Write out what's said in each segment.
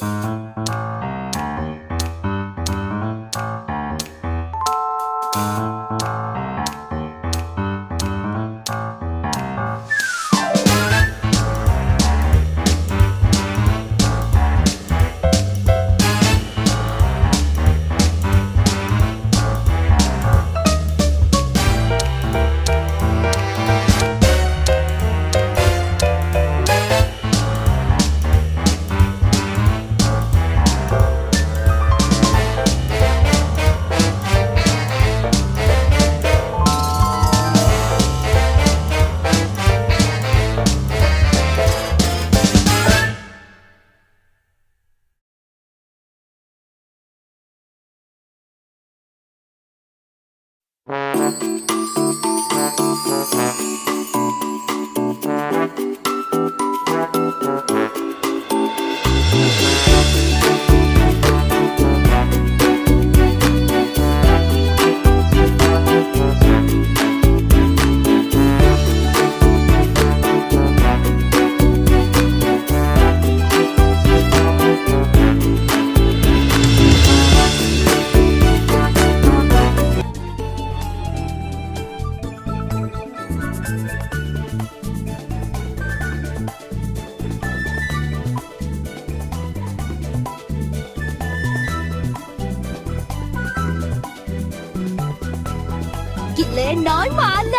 กิ เล นน้อยมา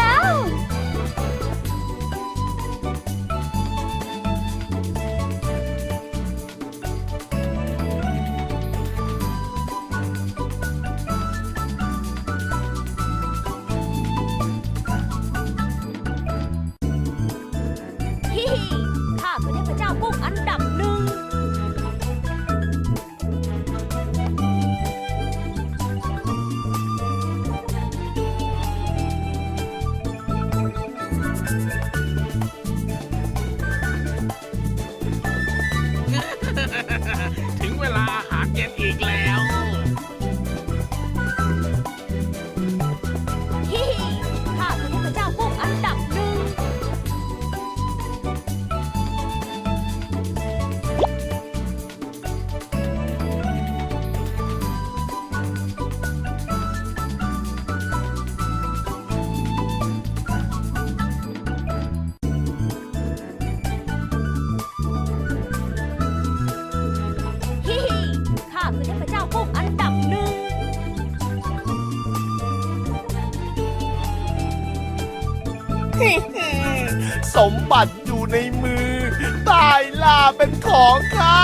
สมบัติอยู่ในมือ ตายล่าเป็นของข้า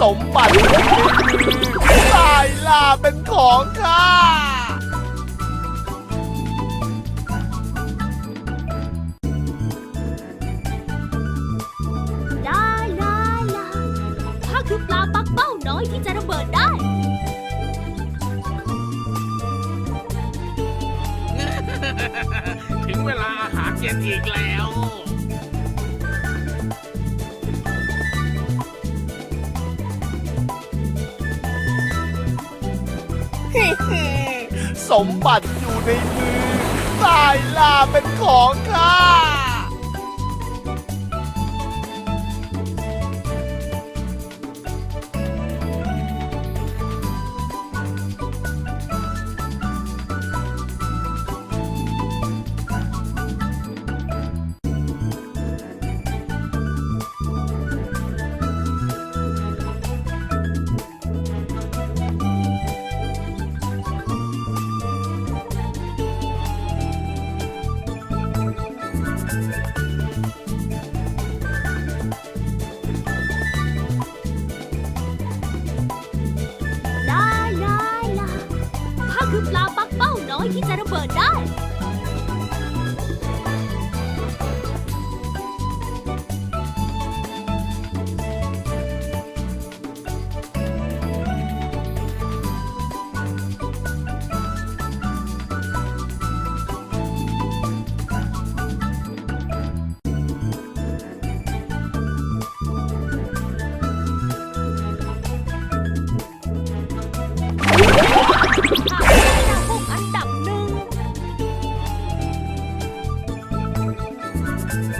สมบัติอยู่ในมือตายล่าเป็นของข้าลาลาลาข้าคือปลาปักเป้าน้อยที่จะระเบิดได้ ถึงเวลาอาหารเย็นอีกแล้ว สมบัติอยู่ในมือตายล่าเป็นของข้า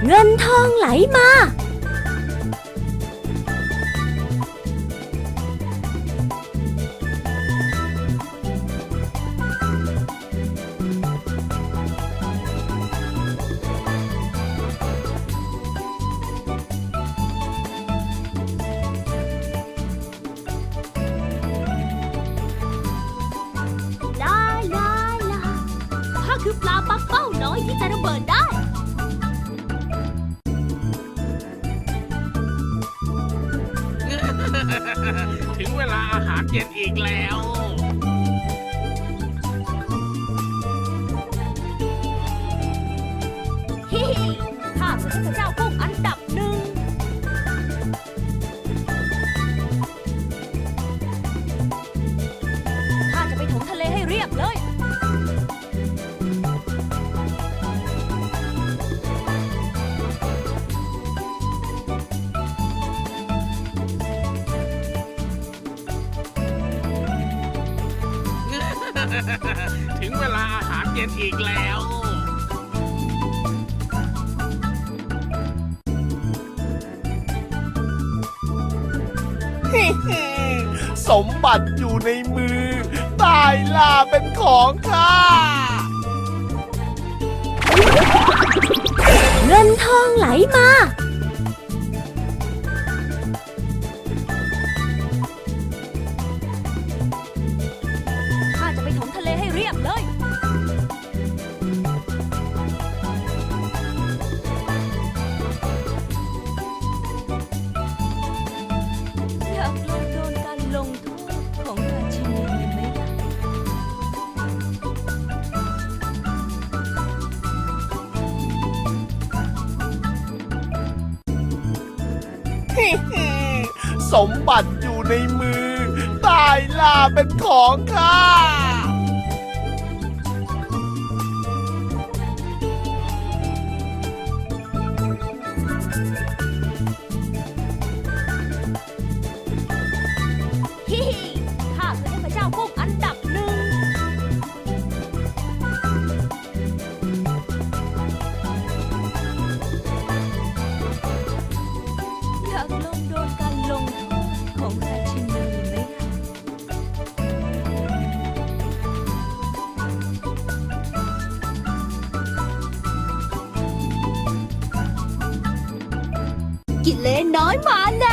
เงินทองไหลมา ลาลาลาข้าคือปลาปักเป้าน้อยที่จะระเบิดได้ เจ็บอีกแล้ว ถึงเวลาอาหารเย็นอีกแล้ว สมบัติอยู่ในมือ ตายลาเป็นของข้า เงินทองไหลมา สมบัติอยู่ในมือ ตายล่าเป็นของข้า อยมาแ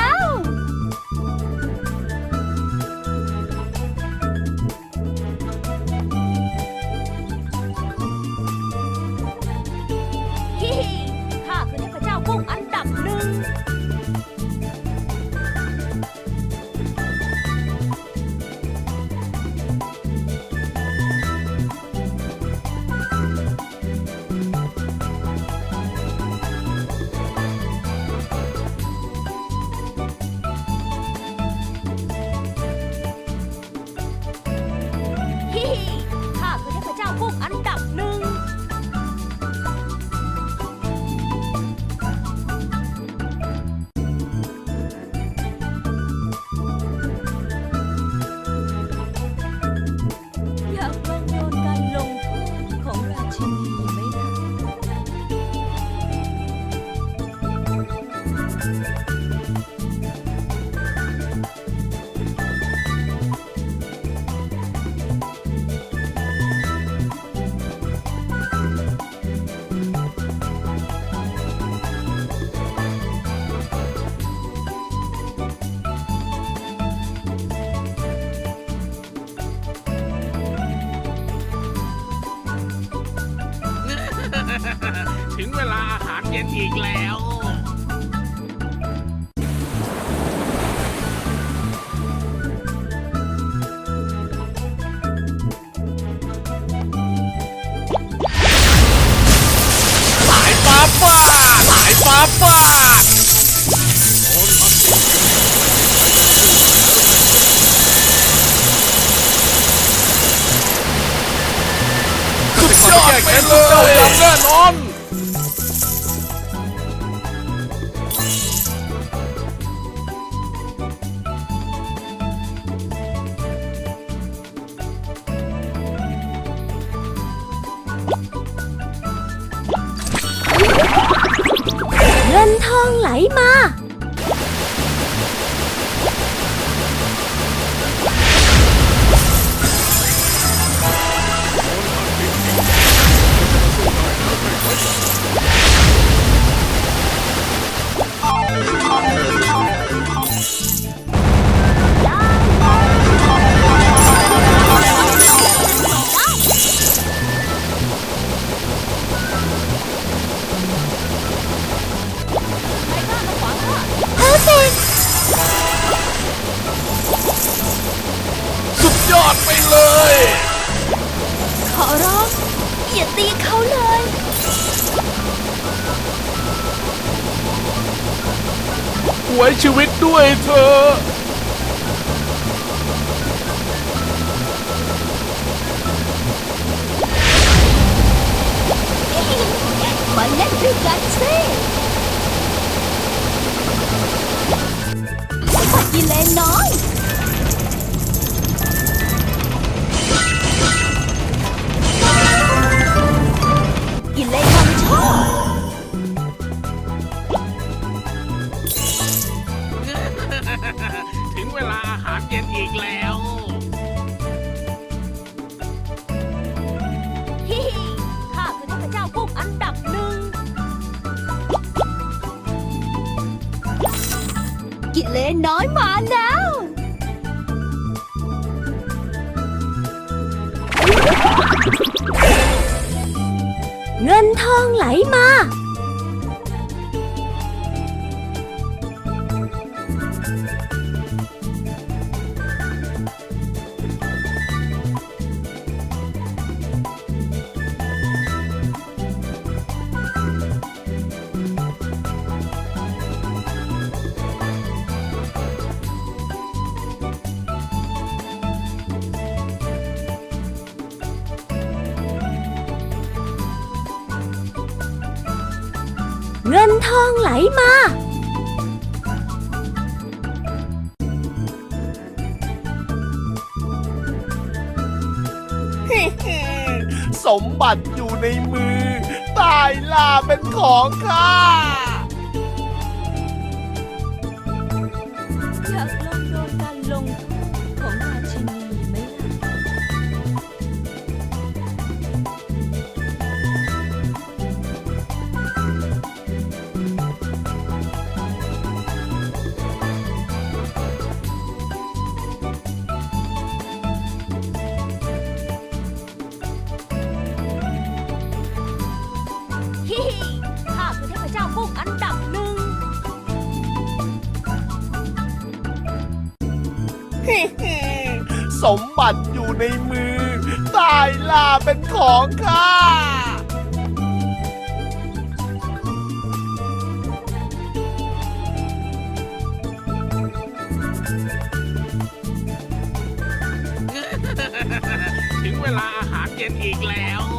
อีกแล้ว สายฟ้าฟาสายฟ้าฟาดสุดยอดไปเลย องไหลมา ดยอดไปเลย ขอร้องอย่าตีเขาเลย ไว้ชีวิตด้วยเธอะมาเล่นด้วยกันสิส กิเลนน้อยมาแล้ว เงินทองไหลมา เงินทองไหลมา สมบัติอยู่ในมือ ตายล่าเป็นของข้า สมบัติอยู่ในมือ ตายล่าเป็นของข้าถึงเวลาอาหารเย็นอีกแล้ว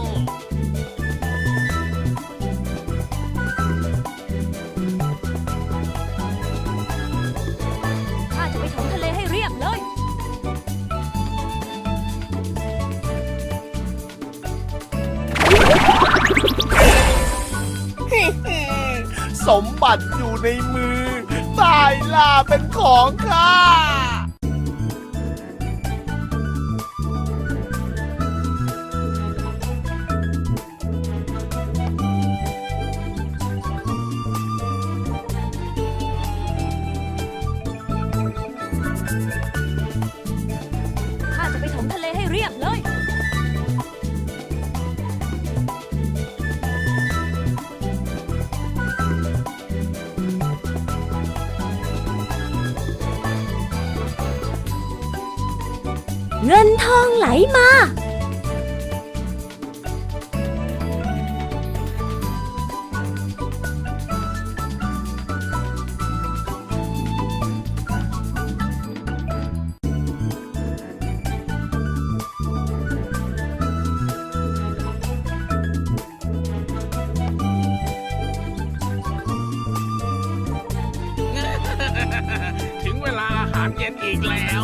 สมบัติอยู่ในมือตายล่าเป็นของข้า ทองไหลมา ถึงเวลาอาหารเย็นอีกแล้ว